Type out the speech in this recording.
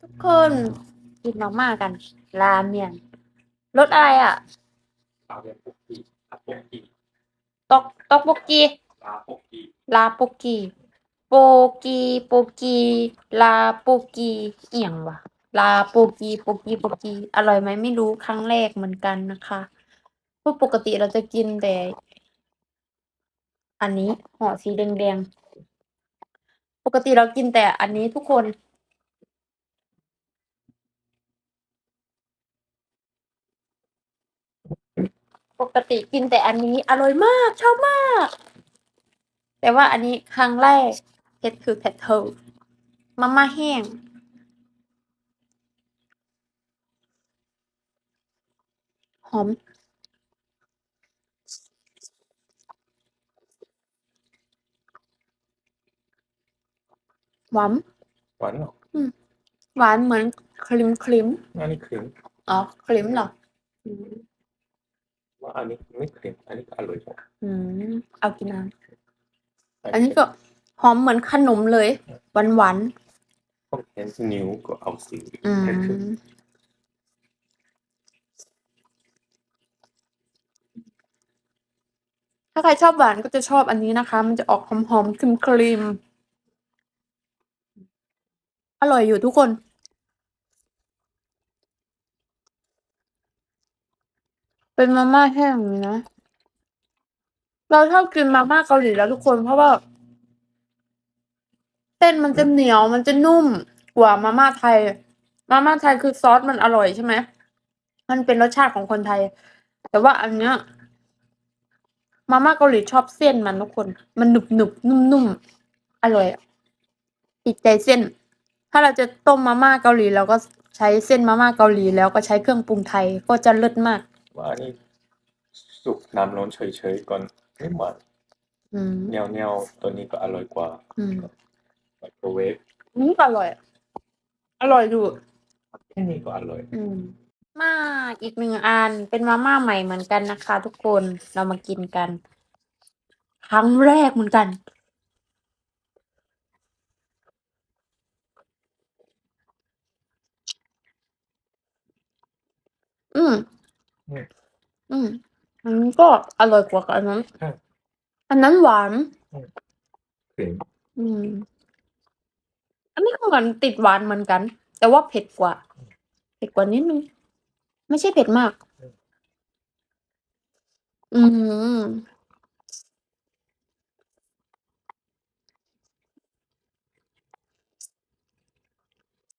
ทุกคนกินมาม่ากันราเมียนรสอะไรอะลาเวียนปุกกี้ลาปุกกี้ตอกตอกโปกกีลาปุกกี้ลาโปกกีโปกีโปกีลาโปกีเอียงวะลาโปกีโปกีโปกีอร่อยไหมไม่รู้ครั้งแรกเหมือนกันนะคะเพราะปกติเราจะกินแต่ อันนี้ห่อสีแดงๆปกติเรากินแต่อันนี้ทุกคน ปกติกินแต่อันนี้อร่อยมากชอบมาก แต่ว่าอันนี้ครั้งแรกเผ็ดคือเผ็ดเทอมาม่าแห้งหอมหวานหวานเหรอหวานเหมือนครีมครีมอันนี้ครีมอ๋อครีมเหรออืม ว่าอันนี้ไม่ครีมอันนี้ก็อร่อยจังอืมเอากินน้ำอันนี้ก็หอมเหมือนขนมเลยหวานหวานต้องเห็นนิ้วก็เอาสีๆอืมถ้าใครชอบหวานก็จะชอบอันนี้นะคะ มันจะออกหอมหอมครีมครีมอร่อยอยู่ทุกคน เป็นมาม่าแห้งเลยนะ เราชอบกินมาม่าเกาหลีแล้วทุกคนเพราะว่า เส้นมันจะเหนียวมันจะนุ่มกว่ามาม่าไทย มาม่าไทยคือซอสมันอร่อยใช่ไหมมันเป็นรสชาติของคนไทย แต่ว่าอันเนี้ยมาม่าเกาหลีชอบเส้นมันทุกคน มันหนุบหนุบนุ่มนุ่มๆอร่อยติดใจเส้น ถ้าเราจะต้มมาม่าเกาหลีเราก็ใช้เส้นมาม่าเกาหลี แล้วก็ใช้เครื่องปรุงไทยก็จะเลิศมาก ว่าอันนี้สุกน้ำร้อนเฉยๆก่อนไม่หวานอืมแนวแนวๆตัวนี้ก็อร่อยกว่าอืมไมโครเวฟนี่ก็อร่อยอะอร่อยอยู่ แค่นี้ก็อร่อย อืม มาอีกหนึ่งอันเป็นมาม่าใหม่เหมือนกันนะคะ ทุกคนเรามากินกัน ครั้งแรกเหมือนกัน อืม อืม อืมอันนี้ก็อร่อยกว่ากับอันนั้น ใช่ อันนั้นหวานครีมอืม อันนี้ก็เหมือนติดหวานเหมือนกัน แต่ว่าเผ็ดกว่า เผ็ดกว่านิดนึง ไม่ใช่เผ็ดมาก อืม